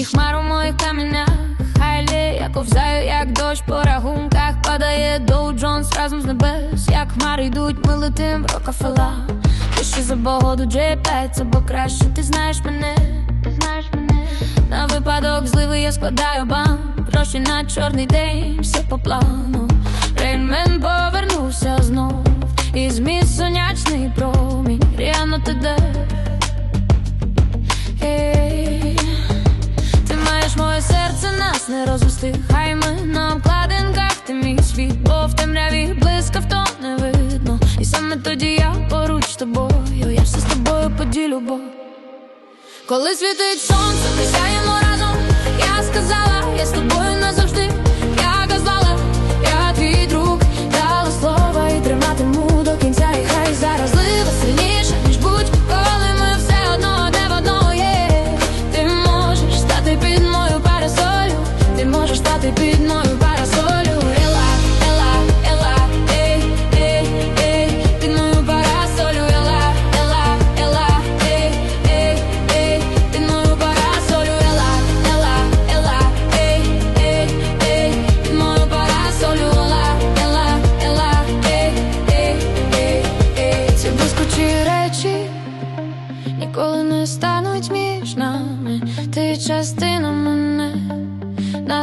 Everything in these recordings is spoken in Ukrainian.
і хмар у моїх каміннях Хайлі, я ковзаю, як дощ по рахунках падає Доу Джонс разом з небес, як хмари йдуть, ми летим в рокафела. Ти ще за погоду J5, краще, ти знаєш мене, ти знаєш мене. На випадок зливи я складаю бам, гроші на чорний день, все по плану. Не розвести. Хай ми на обкладинках ти мій світ, бо в темряві блискавто не видно. І саме тоді я поруч з тобою. Я все з тобою поділю, бо коли світить сонце, ми сяємо разом. Я сказала, я з тобою sleep with my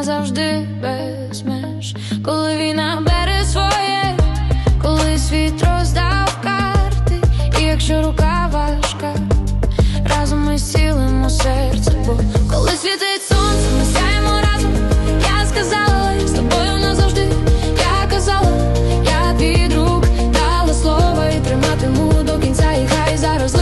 назавжди без меж. Коли війна бере своє, коли світ роздав карти, і якщо рука важка, разом ми зцілимо серце, бо коли світить сонце, ми сяємо разом. Я сказала, з тобою назавжди. Я казала, я твій друг, дала слово і триматиму до кінця. І хай зараз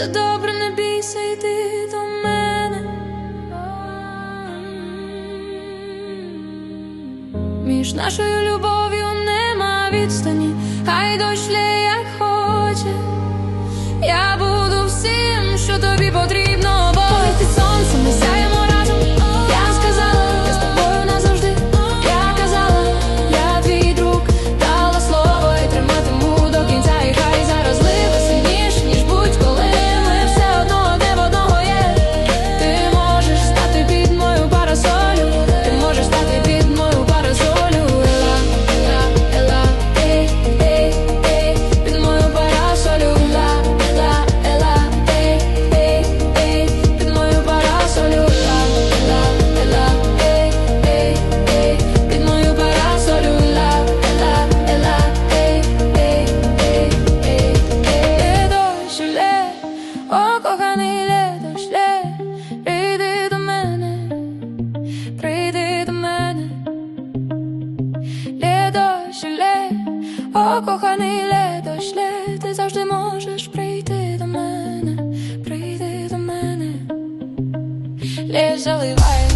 Все добре, не бійся, йти до мене. Між нашою любов'ю нема відстані, хай дощ лє, як хоче. Я буду всім, що тобі потрібно, Ледощ, ле, о коханий ледощ, ле, ти завжди можеш прийти до мене, прийти до мене, ле заливає.